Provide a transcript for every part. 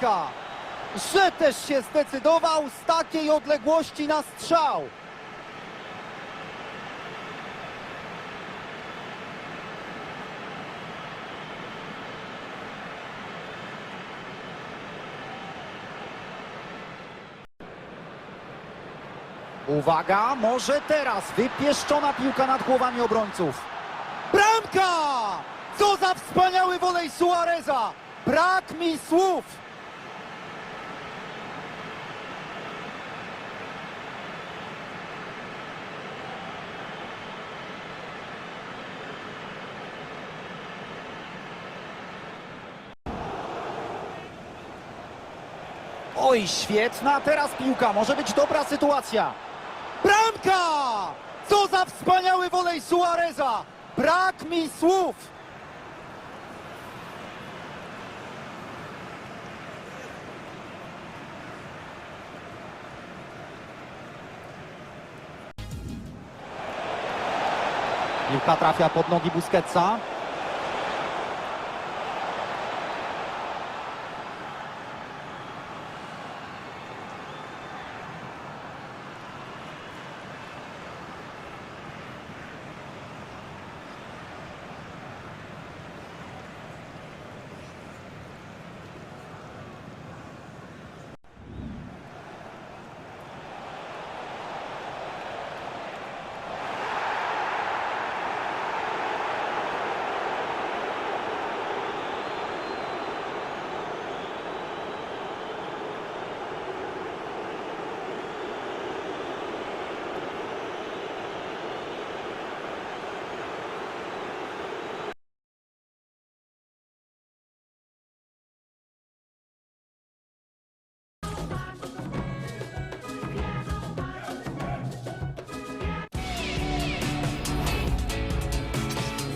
Bramka! Że też się zdecydował z takiej odległości na strzał. Uwaga, może teraz wypieszczona piłka nad głowami obrońców. Bramka! Co za wspaniały wolej Suareza! Brak mi słów! Oj, świetna teraz piłka, może być dobra sytuacja. Bramka! Co za wspaniały wolej Suareza! Brak mi słów! Piłka trafia pod nogi Busquetsa.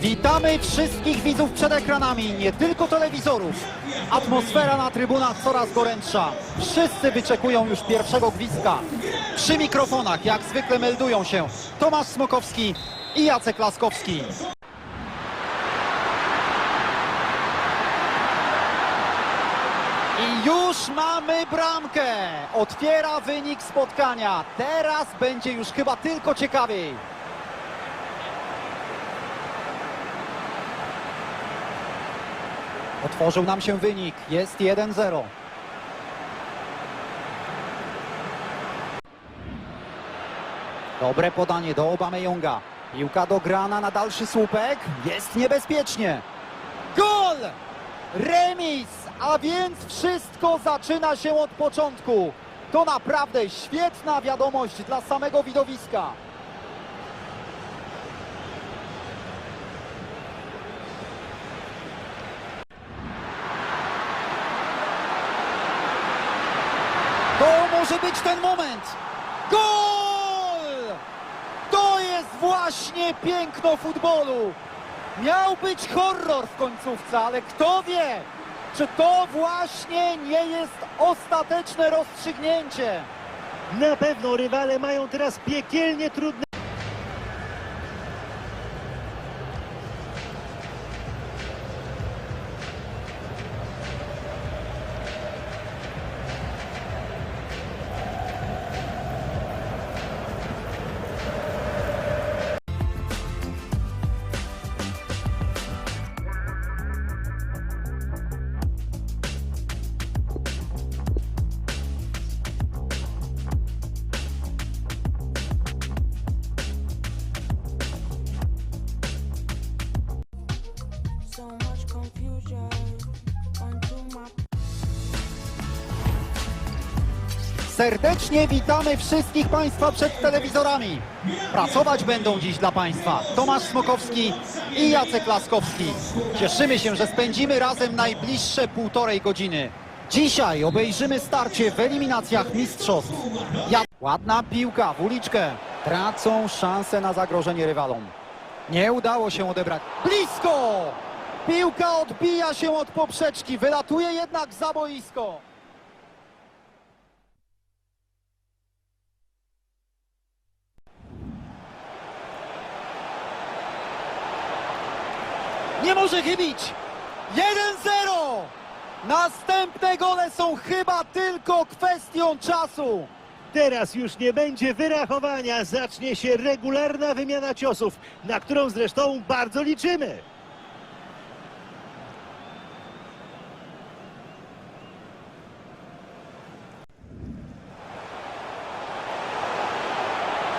Witamy wszystkich widzów przed ekranami, nie tylko telewizorów. Atmosfera na trybunach coraz gorętsza. Wszyscy wyczekują już pierwszego gwizdka. Przy mikrofonach, jak zwykle meldują się Tomasz Smokowski i Jacek Laskowski. I już mamy bramkę. Otwiera wynik spotkania. Teraz będzie już chyba tylko ciekawiej. Otworzył nam się wynik. Jest 1-0. Dobre podanie do Obamejonga. Piłka dograna na dalszy słupek. Jest niebezpiecznie. Gol! Remis! A więc wszystko zaczyna się od początku. To naprawdę świetna wiadomość dla samego widowiska. To może być ten moment. Gol! To jest właśnie piękno futbolu. Miał być horror w końcówce, ale kto wie, czy to właśnie nie jest ostateczne rozstrzygnięcie. Na pewno rywale mają teraz piekielnie trudne. Serdecznie witamy wszystkich Państwa przed telewizorami. Pracować będą dziś dla Państwa Tomasz Smokowski i Jacek Laskowski. Cieszymy się, że spędzimy razem najbliższe półtorej godziny. Dzisiaj obejrzymy starcie w eliminacjach mistrzostw. Ładna piłka w uliczkę. Tracą szansę na zagrożenie rywalom. Nie udało się odebrać. Blisko! Piłka odbija się od poprzeczki, wylatuje jednak za boisko. Nie może chybić! 1-0! Następne gole są chyba tylko kwestią czasu. Teraz już nie będzie wyrachowania, zacznie się regularna wymiana ciosów, na którą zresztą bardzo liczymy.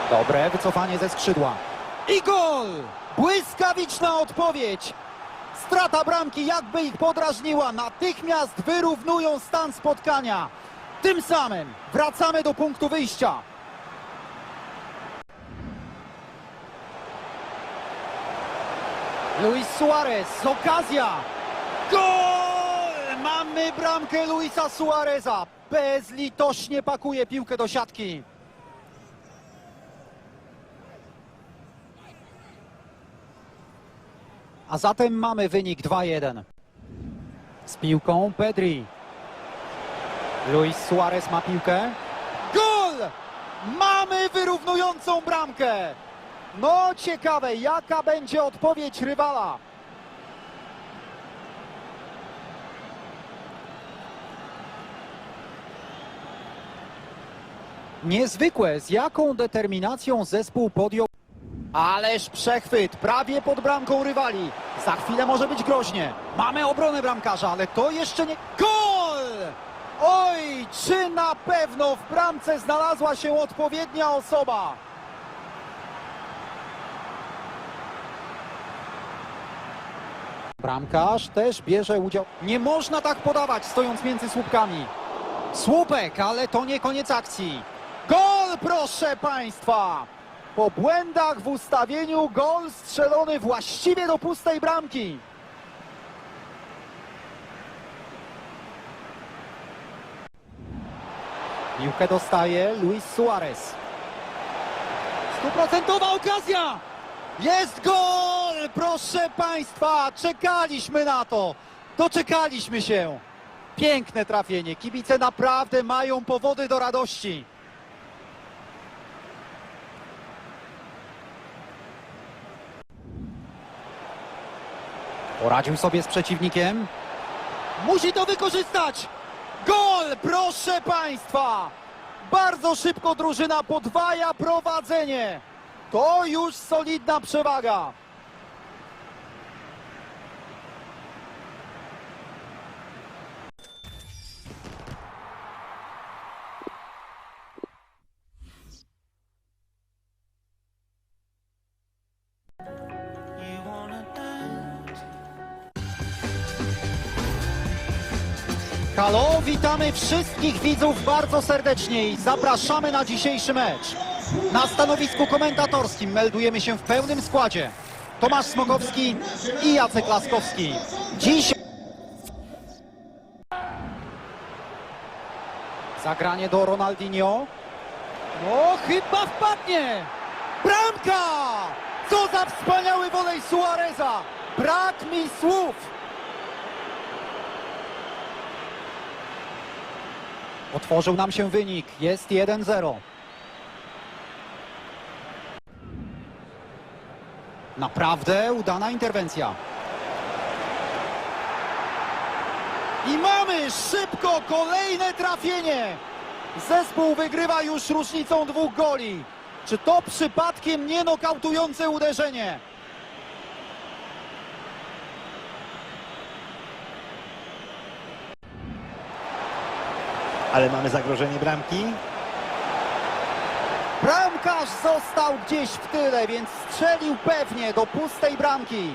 Dobre wycofanie ze skrzydła. I gol! Błyskawiczna odpowiedź. Strata bramki jakby ich podrażniła. Natychmiast wyrównują stan spotkania. Tym samym wracamy do punktu wyjścia. Luis Suarez, okazja! Gol! Mamy bramkę Luisa Suareza. Bezlitośnie pakuje piłkę do siatki. A zatem mamy wynik 2-1. Z piłką Pedri. Luis Suarez ma piłkę. Gol! Mamy wyrównującą bramkę. No ciekawe, jaka będzie odpowiedź rywala. Niezwykłe, z jaką determinacją zespół podjął Ależ przechwyt, prawie pod bramką rywali. Za chwilę może być groźnie. Mamy obronę bramkarza, ale to jeszcze nie... Gol! Oj, czy na pewno w bramce znalazła się odpowiednia osoba? Bramkarz też bierze udział. Nie można tak podawać, stojąc między słupkami. Słupek, ale to nie koniec akcji. Gol, proszę Państwa! Po błędach w ustawieniu gol strzelony właściwie do pustej bramki. Piłkę dostaje Luis Suarez. Stuprocentowa okazja! Jest gol! Proszę Państwa, czekaliśmy na to. Doczekaliśmy się. Piękne trafienie. Kibice naprawdę mają powody do radości. Poradził sobie z przeciwnikiem. Musi to wykorzystać! Gol, proszę Państwa! Bardzo szybko drużyna podwaja prowadzenie. To już solidna przewaga. Halo, witamy wszystkich widzów bardzo serdecznie i zapraszamy na dzisiejszy mecz. Na stanowisku komentatorskim meldujemy się w pełnym składzie. Tomasz Smokowski i Jacek Laskowski. Dziś zagranie do Ronaldinho. No, chyba wpadnie. Bramka! Co za wspaniały wolej Suareza! Brak mi słów! Otworzył nam się wynik. Jest 1-0. Naprawdę udana interwencja. I mamy szybko kolejne trafienie. Zespół wygrywa już różnicą dwóch goli. Czy to przypadkiem nie nokautujące uderzenie? Ale mamy zagrożenie bramki. Bramkarz został gdzieś w tyle, więc strzelił pewnie do pustej bramki.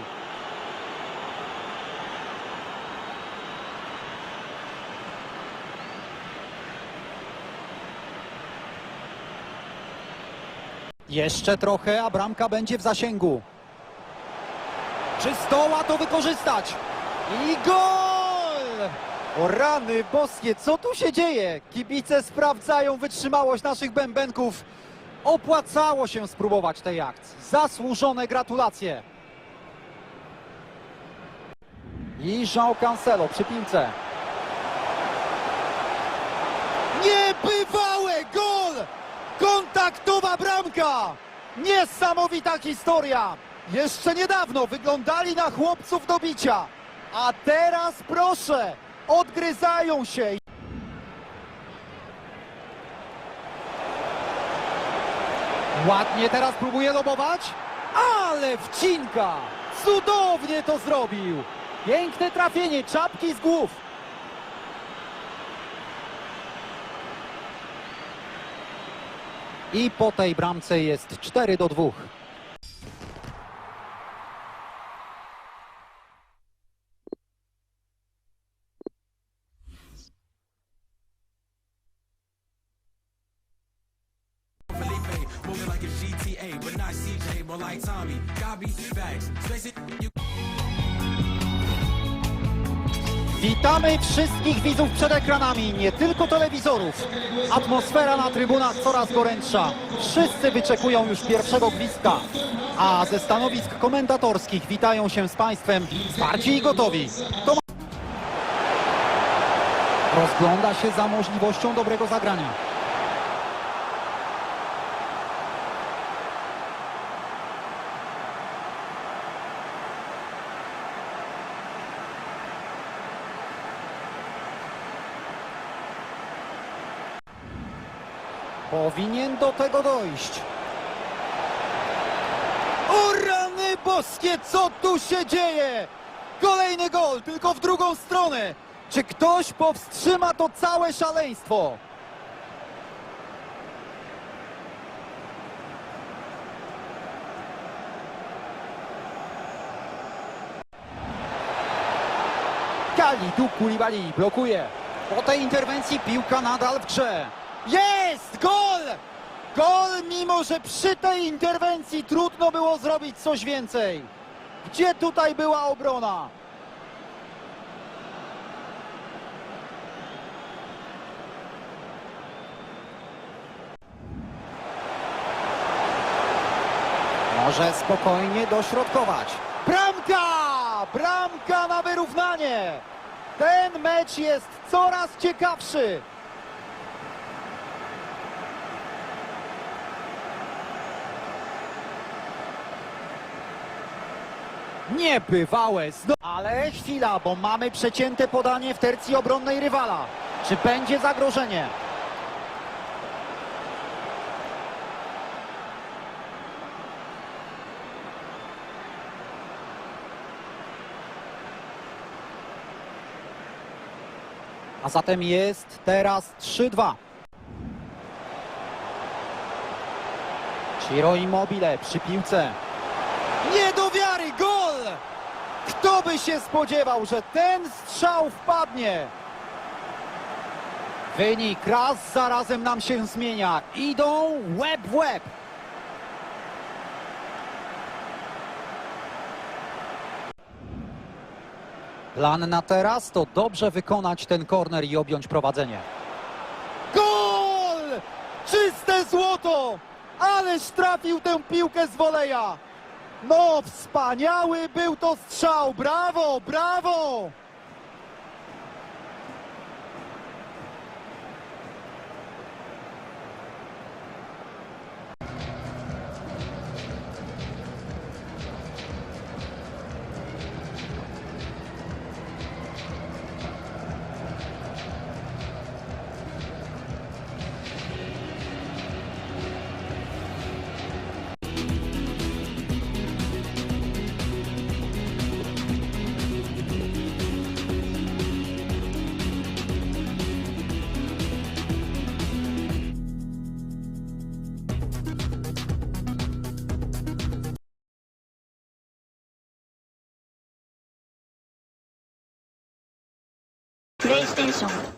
Jeszcze trochę, a bramka będzie w zasięgu. Czy zdoła to wykorzystać? I gol! O rany boskie, co tu się dzieje? Kibice sprawdzają wytrzymałość naszych bębenków. Opłacało się spróbować tej akcji. Zasłużone gratulacje. I Jean Cancelo przy piłce. Niebywałe gol! Kontaktowa bramka! Niesamowita historia! Jeszcze niedawno wyglądali na chłopców do bicia. A teraz proszę, odgryzają się. Ładnie teraz próbuje lobować, ale wcinka! Cudownie to zrobił! Piękne trafienie, czapki z głów. I po tej bramce jest 4 do 2. like Tommy. Witamy wszystkich widzów przed ekranami, nie tylko telewizorów. Atmosfera na trybunach coraz gorętsza. Wszyscy wyczekują już pierwszego gwizdka. A ze stanowisk komentatorskich witają się z Państwem zwarci i gotowi. Rozgląda się za możliwością dobrego zagrania. Powinien do tego dojść. O rany boskie, co tu się dzieje? Kolejny gol, tylko w drugą stronę. Czy ktoś powstrzyma to całe szaleństwo? Kalidou Koulibaly blokuje. Po tej interwencji piłka nadal w grze. Jest! Gol! Gol, mimo że przy tej interwencji trudno było zrobić coś więcej. Gdzie tutaj była obrona? Może spokojnie dośrodkować. Bramka! Bramka na wyrównanie! Ten mecz jest coraz ciekawszy. Niebywałe zno... Ale chwila, bo mamy przecięte podanie w tercji obronnej rywala. Czy będzie zagrożenie? A zatem jest teraz 3-2. Ciro Immobile przy piłce. Nie do wiary, gol! Kto by się spodziewał, że ten strzał wpadnie? Wynik raz za razem nam się zmienia. Idą łeb w łeb. Plan na teraz to dobrze wykonać ten korner i objąć prowadzenie. Gol! Czyste złoto! Ależ trafił tę piłkę z woleja! No, wspaniały był to strzał! Brawo, brawo! 英雄。